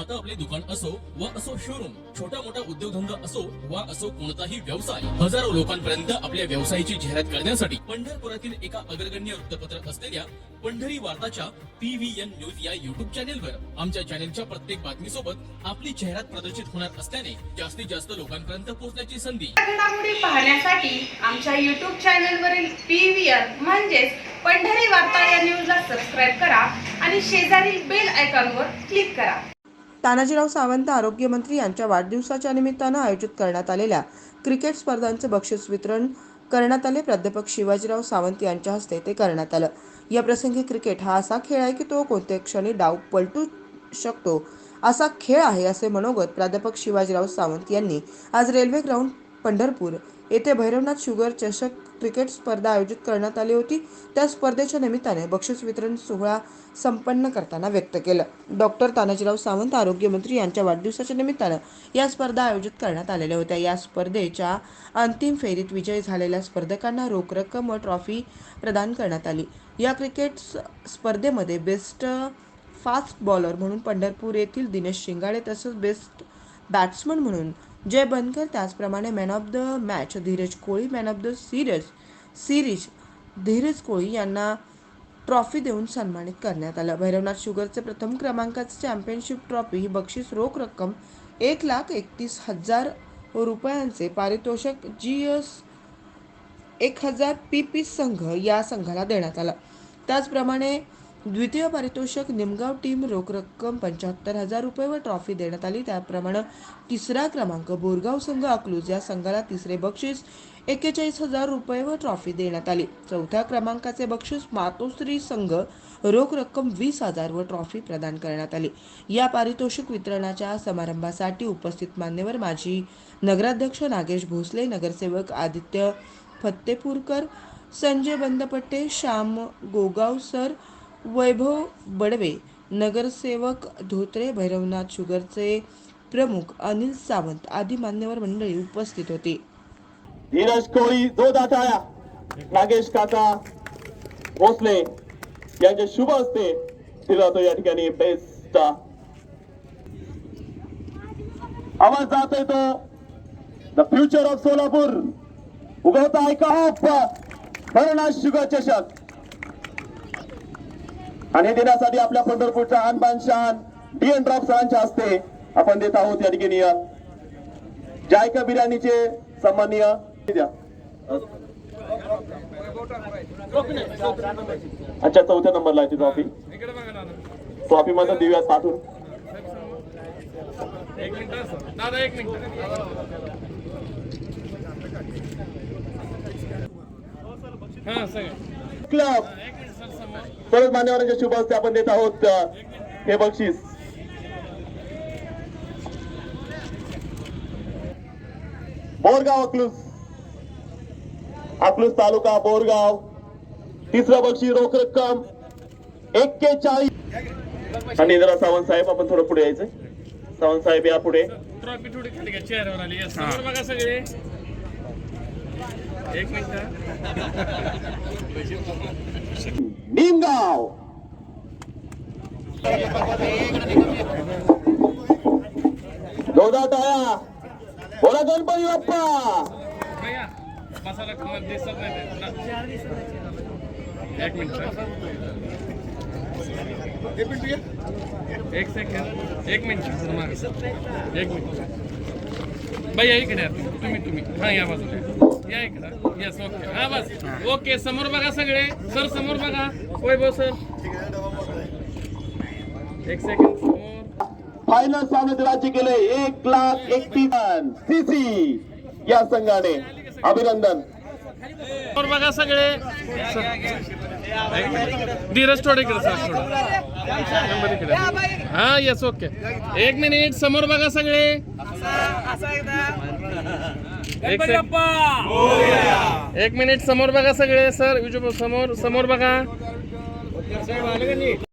आता आपले दुकान असो व असो शोरूम छोटा मोठा उद्योगधंदा असो वा असो कोणताही व्यवसाय हजारो लोकांपर्यंत आपल्या व्यवसायाची जाहिरात करण्यासाठी पंढरपुरातील एका अग्रगण्य वृत्तपत्र असलेल्या पंढरी वार्ताच्या पी व्ही एन न्यूज या युट्यूब चॅनेलवर आमच्या चॅनेलच्या प्रत्येक बातमीसोबत आपली जाहिरात प्रदर्शित होणार असल्याने जास्तीत जास्त लोकांपर्यंत पोहोचण्याची संधी. घडामोडी पाहण्यासाठी आमच्या युट्यूब चॅनेलवरील पी व्ही आर म्हणजेच पंढरी वार्ता या न्यूजला सबस्क्राईब करा आणि शेजारील बेल आयकॉनवर क्लिक करा. तानाजीराव सावंत आरोग्यमंत्री यांच्या वाढदिवसाच्या निमित्तानं आयोजित करण्यात आलेल्या क्रिकेट स्पर्धांचे बक्षीस वितरण करण्यात आले. प्राध्यापक शिवाजीराव सावंत यांच्या हस्ते ते करण्यात आलं. या प्रसंगी क्रिकेट हा असा खेळ आहे की तो कोणत्याही क्षणी डाव पलटू शकतो? असा खेळ आहे असे मनोगत प्राध्यापक शिवाजीराव सावंत यांनी आज रेल्वे ग्राउंड पंढरपूर येथे भैरवनाथ शुगर चषक क्रिकेट स्पर्धा आयोजित करण्यात आली होती. त्या स्पर्धेच्या निमित्ताने बक्षीस वितरण सोहळा संपन्न करताना व्यक्त केलं. डॉक्टर तानाजीराव सावंत आरोग्यमंत्री यांच्या वाढदिवसाच्या निमित्तानं या स्पर्धा आयोजित करण्यात आलेल्या होत्या. या स्पर्धेच्या अंतिम फेरीत विजयी झालेल्या स्पर्धकांना रोख रक्कम व ट्रॉफी प्रदान करण्यात आली. या क्रिकेट स्पर्धेमध्ये बेस्ट फास्ट बॉलर म्हणून पंढरपूर येथील दिनेश शिंगाडे तसंच बेस्ट बॅट्समन म्हणून जय बनकर त्याचप्रमाणे man of the match Dhiraj Koli man of the series series Dhiraj Koli यांना ट्रॉफी देऊन सन्मानित करण्यात आलं. भैरवनाथ शुगरचे प्रथम क्रमांकाचे चॅम्पियनशिप ट्रॉफी ही बक्षीस रोख रक्कम एक लाख एकतीस हजार रुपयांचे पारितोषिक जी एस एक हजार पी पी संघ या संघाला देण्यात आला. त्याचप्रमाणे द्वितीय पारितोषिक निमगाव टीम रोख रक्कम पंच्याहत्तर हजार रुपये व ट्रॉफी देण्यात आली. त्याप्रमाणे तिसरा क्रमांक बोरगाव संघ अकलूज या संघाला तिसरे बक्षीस एक्केचाळीस हजार रुपये व ट्रॉफी देण्यात आली. चौथ्या क्रमांकाचे बक्षीस मातोश्री संघ रोख रक्कम वीस हजार व ट्रॉफी प्रदान करण्यात आली. या पारितोषिक वितरणाच्या समारंभासाठी उपस्थित मान्यवर माजी नगराध्यक्ष नागेश भोसले नगरसेवक आदित्य फत्तेपूरकर संजय बंदपट्टे श्याम गोगाव सर वैभव बडवे नगरसेवक धोत्रे भैरवनाथ शुगरचे प्रमुख अनिल सावंत आदी मान्यवर मंडळी उपस्थित होती. धीरज कोळी जोरदार टाळ्या नागेश काका भोसले यांचे शुभ असते तिला तो या ठिकाणी बेस्ट आवाज जातोय तो. The future of Solapur. उगवता ऐका हो, का ऑफ शुगर चषक. आणि देण्यासाठी आपल्या पंढरपूरच्या आणबान शान डी एन ड्रॉप सरांच्या हस्ते आपण देत आहोत या ठिकाणी जायका बिर्याणीचे सन्माननीय द्या. अच्छा चौथ्या नंबरला आहे ट्रॉफी ट्रॉफी मध्ये देऊयात पाठवून. क्लब सर्व मान्यवरांच्या शुभ हस्ते आपण देत आहोत. हे बक्षीस. बोरगाव अकलूज. अकलूज तालुका बोरगाव. तिसरं बक्षीस रोख रक्कम एक्केचाळीस. आणि जरा सावंत साहेब आपण थोडं पुढे यायचं. सावंत साहेब या पुढे. एक मिनिट निमगाव. दोदा टाळ्या. बोला गणपती बाप्पा. मसाला दिसत नाही एक मिनिट. एक सेकंड एक मिनिट. एक मिनिट भैया इकडे तुम्ही तुम्ही. हा या बाजूला या इकडे. येस ओके हा बस. ओके समोर बघा सगळे. सर समोर बघा. वैभव सर एक सेकंड समोर. फायनल सामने राज्य केले एक लाख एकतीस सीसी या संघाने. अभिनंदन. समोर बघा सगळे. धीरज थोडे इकडे सर थोडं. हा येस ओके एक मिनिट समोर बघा सगळे. एक मिनिट समोर बघा सगळे सर विजू समोर समोर बघा.